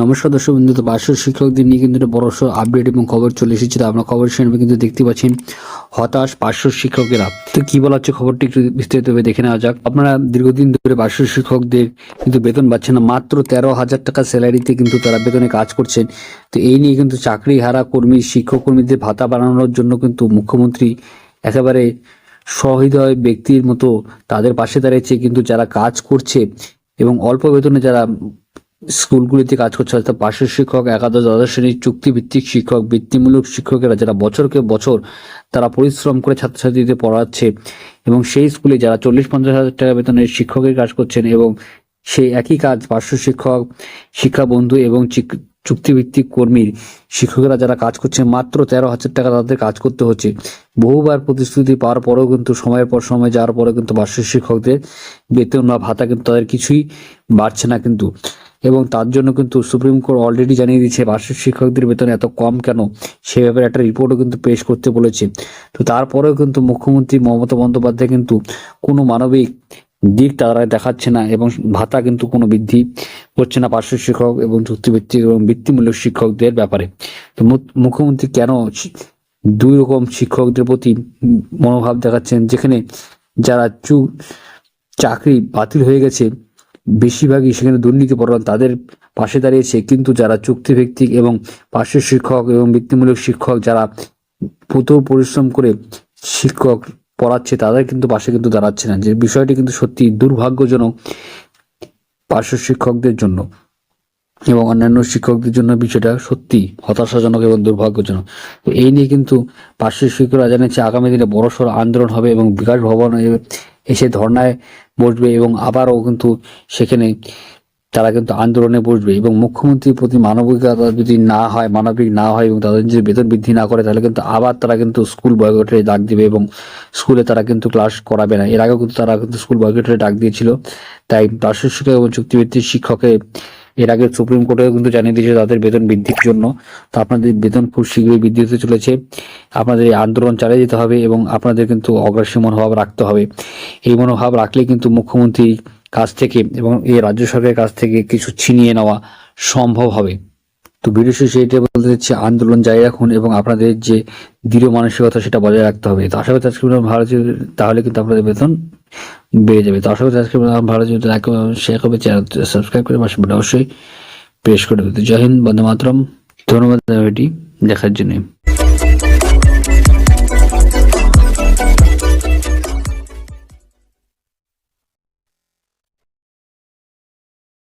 নমস্কার দর্শক বন্ধু, তো শিক্ষকদের নিয়ে কিন্তু একটা আপডেট এবং খবর চলে এসেছে তো খবর শুনবে কিন্তু দেখতে পাচ্ছেন হতাশ পার্শ্ব শিক্ষকেরা। তো কি বলা হচ্ছে খবরটি একটু বিস্তারিতভাবে দেখে নেওয়া যাক। আপনারা দীর্ঘদিন ধরে পার্শ্ব শিক্ষকদের কিন্তু বেতন পাচ্ছেন না, মাত্র তেরো হাজার টাকা স্যালারিতে কিন্তু তারা বেতনে কাজ করছেন। তো এই নিয়ে কিন্তু চাকরি হারা কর্মী শিক্ষক কর্মীদের ভাতা বাড়ানোর জন্য কিন্তু মুখ্যমন্ত্রী একেবারে সহৃদয় ব্যক্তির মতো তাদের পাশে দাঁড়িয়েছে। কিন্তু যারা কাজ করছে এবং অল্প বেতনে যারা স্কুলগুলিতে কাজ করছে, অর্থাৎ পার্শ্ব শিক্ষক, একাদশ, দ্বাদশ শ্রেণির চুক্তিভিত্তিক শিক্ষক, বৃত্তিমূলক শিক্ষকেরা যারা বছরকে বছর তারা পরিশ্রম করে ছাত্রছাত্রীদের পড়াচ্ছে এবং সেই স্কুলে যারা চল্লিশ, পঞ্চাশ হাজার টাকা বেতনের শিক্ষকের কাজ করছেন এবং সেই একই কাজ পার্শ্ব শিক্ষক শিক্ষা বন্ধু এবং চুক্তিভিত্তিক কর্মীর শিক্ষকেরা যারা কাজ করছে, মাত্র তেরো হাজার টাকা তাদের কাজ করতে হচ্ছে। বহুবার প্রতিশ্রুতি পাওয়ার পরেও কিন্তু সময়ের পর সময় যাওয়ার পরে কিন্তু পার্শ্ব শিক্ষকদের বেতন বা ভাতা কিন্তু তাদের কিছুই বাড়ছে না কিন্তু। এবং তার জন্য কিন্তু সুপ্রিম কোর্ট অলরেডি জানিয়ে দিয়েছে, বার্ষিক শিক্ষকদের বেতন এত কম কেন? সে ব্যাপারে একটা রিপোর্টও কিন্তু পেশ করতে বলেছে। তো তারপরেও কিন্তু মুখ্যমন্ত্রী মমতা বন্দ্যোপাধ্যায় কিন্তু কোনো মানবিক দিক তারা দেখাচ্ছে না এবং ভাতা কিন্তু কোনো বৃদ্ধি করছে না পার্শ্ব শিক্ষক এবং চুক্তিভিত্তিক এবং বৃত্তিমূলক শিক্ষকদের ব্যাপারে। তো মুখ্যমন্ত্রী কেন দুই রকম শিক্ষকদের প্রতি মনোভাব দেখাচ্ছেন? যেখানে যারা চু, চাকরি বাতিল হয়ে গেছে বেশিরভাগই সেখানে দুর্নীতি পরায়ণ তাদের পাশে দাঁড়িয়েছে। কিন্তু যারা চুক্তিভিত্তিক এবং পার্শ্ব শিক্ষক এবং বৃত্তিমূলক শিক্ষক, যারা পুত পরিশ্রম করে শিক্ষক পড়াচ্ছে, তাদের কিন্তু পাশে কিন্তু দাঁড়াচ্ছে না। যে বিষয়টি কিন্তু সত্যি দুর্ভাগ্যজনক পার্শ্ব শিক্ষকদের জন্য এবং অন্যান্য শিক্ষকদের জন্য বিষয়টা সত্যি হতাশাজনক এবং দুর্ভাগ্যজনক। তো এই নিয়ে কিন্তু পার্শ্ব শিক্ষকরা জানিয়েছে, আগামী দিনে বড়সড় আন্দোলন হবে এবং বিকাশ ভবনে এসে ধর্নায় বসবে এবং আবারও কিন্তু সেখানে তারা কিন্তু আন্দোলনে বসবে এবং মুখ্যমন্ত্রীর প্রতি মানবিকতা যদি না হয়, মানবিক না হয় এবং তাদের যদি বেতন বৃদ্ধি না করে, তাহলে কিন্তু আবার তারা কিন্তু স্কুল বয়কটে ডাক দিবে এবং স্কুলে তারা কিন্তু ক্লাস করাবে না। এর আগেও কিন্তু তারা কিন্তু স্কুল বয়কটে ডাক দিয়েছিল। তাই প্রাশিক এবং চুক্তিভিত্তিক শিক্ষকের এর আগে সুপ্রিম কোর্টেও কিন্তু জানিয়ে দিয়েছে তাদের বেতন বৃদ্ধির জন্য। তো আপনাদের বেতন খুব শীঘ্রই বৃদ্ধি হতে চলেছে। আপনাদের এই আন্দোলন চালিয়ে যেতে হবে এবং আপনাদের কিন্তু অগ্রাসী মনোভাব রাখতে হবে। এই মনোভাব রাখলে কিন্তু মুখ্যমন্ত্রীর কাছ থেকে এবং এই রাজ্য সরকারের কাছ থেকে কিছু ছিনিয়ে নেওয়া সম্ভব হবে। তো ভিডিও শেষে বলতে চাচ্ছি, আন্দোলন জারি রাখুন এবং আপনাদের যে দৃঢ় মানসিকতা সেটা বজায় রাখতে হবে। তো আশা করি ভালো তাহলে কিন্তু আপনাদের বেতন বেড়ে যাবে। তো আশা করি আজকে ভালো যদি লাইক শেয়ার করবে চ্যানেল সাবস্ক্রাইব করে পাশে অবশ্যই প্রেস করে দেবে। জয় হিন্দ বন্ধু মাতরম। ধন্যবাদ ভিডিওটি দেখার জন্য।